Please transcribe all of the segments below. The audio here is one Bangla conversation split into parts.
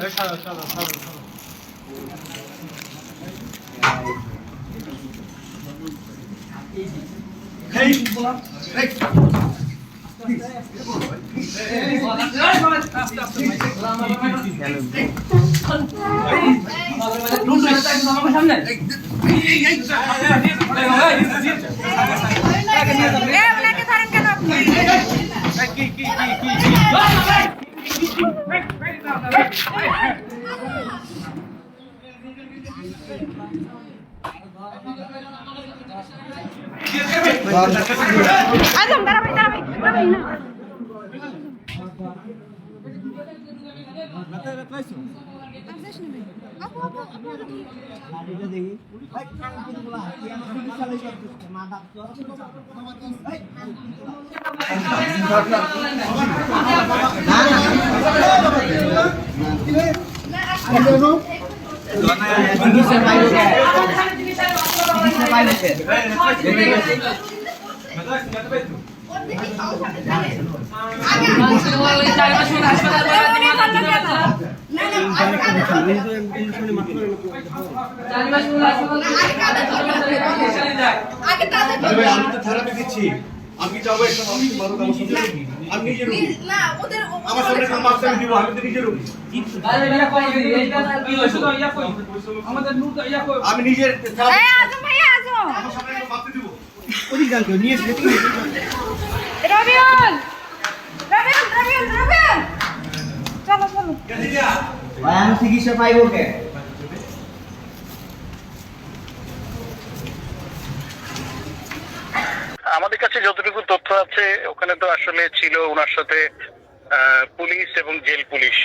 এ, আজম দাঁড়াবেন দাঁড়াবেন দাঁড়াবেন না আপু আপু আপু আগে তাদের থেরাপি দিচ্ছি। আমি যাব একটা মানুষ মানুষ আমার সাথে আমি নিজে রোগী। না ওদের আমার সামনে কেন মাস্ক আমি দিব আমি তো নিজে রোগী। নিজের আমি চিকিৎসা পাইব কে? আমাদের কাছে যতটুকু তথ্য আছে ওখানে তো আসলে ছিল ওনার সাথে পুলিশ এবং জেল পুলিশ।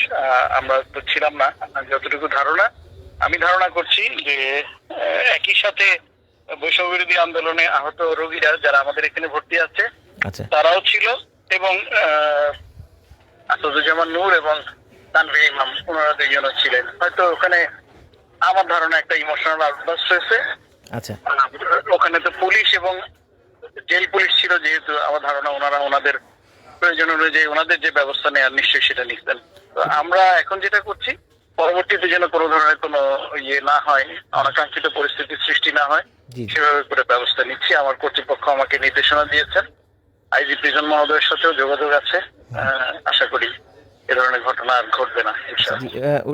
আমরা তো ছিলাম না যতটুকু ধারণা আমি ধারণা করছি যে একই সাথে বৈষম্য বিরোধী আন্দোলনে আহত রোগীরা যারা আমাদের এখানে ভর্তি আছে আচ্ছা। তারাও ছিল এবং আহ, আসাদুজ্জামান নূর এবং তানভীর ইমাম ওনারা দুইজনও ছিলেন। হয়তো ওখানে আমার ধারণা একটা ইমোশনাল আউটবাস্ট হয়েছে। আচ্ছা। ওখানে তো পুলিশ এবং জেল পুলিশ ছিল যেহেতু আমার ধারণা ওনারা ওনাদের প্রয়োজন অনুযায়ী ওনাদের যে ব্যবস্থা নেওয়ার নিশ্চয়ই সেটা নিতেন। তো আমরা এখন যেটা করছি পরবর্তীতে যেন কোনো ধরনের কোনো ইয়ে না হয় অনাকাঙ্ক্ষিত পরিস্থিতির সৃষ্টি না হয়। সেভাবে করে ব্যবস্থা নিচ্ছি। আমার কর্তৃপক্ষ আমাকে নির্দেশনা দিয়েছেন। আইজি প্রিজন মহোদয়ের সাথেও যোগাযোগ আছে। আহ, আশা করি এ ধরনের ঘটনা আর ঘটবে না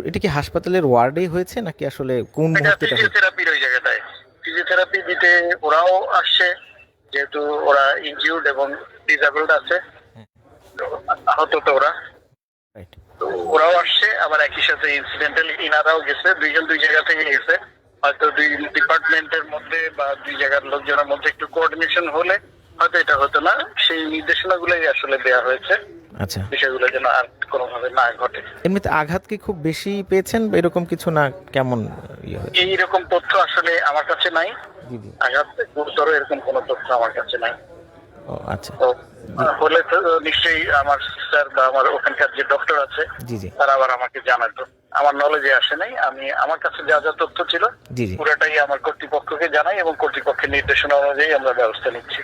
এটা কি হাসপাতালের ওয়ার্ডেই হয়েছে নাকি আসলে কোন মুহূর্তে ফিজিওথেরাপির ওই জায়গাটায়। ফিজিওথেরাপি দিতে ওরাও আসছে যেহেতু ওরা ইনজিউর্ড এবং ডিসেবলড আছে তো আহত তো ওরা তো ওরাও আসছে আবার একই সাথে ইনসিডেন্টাল ইনারাও গেছে দুইজন দুই জায়গা থেকে গেছে। হয়তো দুই ডিপার্টমেন্টের মধ্যে বা দুই জায়গার লোকজনের মধ্যে একটু কোঅর্ডিনেশন হলে হয়তো এটা হতো না সেই নির্দেশনাগুলোই আসলে দেওয়া হয়েছে। আচ্ছা। বিষয়গুলো যেন আর কোনোভাবে না ঘটে। এমনিতে আঘাত কি খুব বেশি পেয়েছেন? এরকম কিছু না কেমন ইয়ে এইরকম তথ্য আসলে আমার কাছে নাই। আঘাত গুরুতর এরকম কোনো তথ্য আমার কাছে নাই। ও আচ্ছা। হলে তো নিশ্চয়ই আমার স্যার বা আমার ওখানকার যে ডক্টর আছে তারা আবার আমাকে জানাতো। আমার নলেজে আসে নাই। আমি আমার কাছে যা যা তথ্য ছিল পুরোটাই আমার কর্তৃপক্ষকে জানাই এবং কর্তৃপক্ষের নির্দেশনা অনুযায়ী আমরা ব্যবস্থা নিচ্ছি।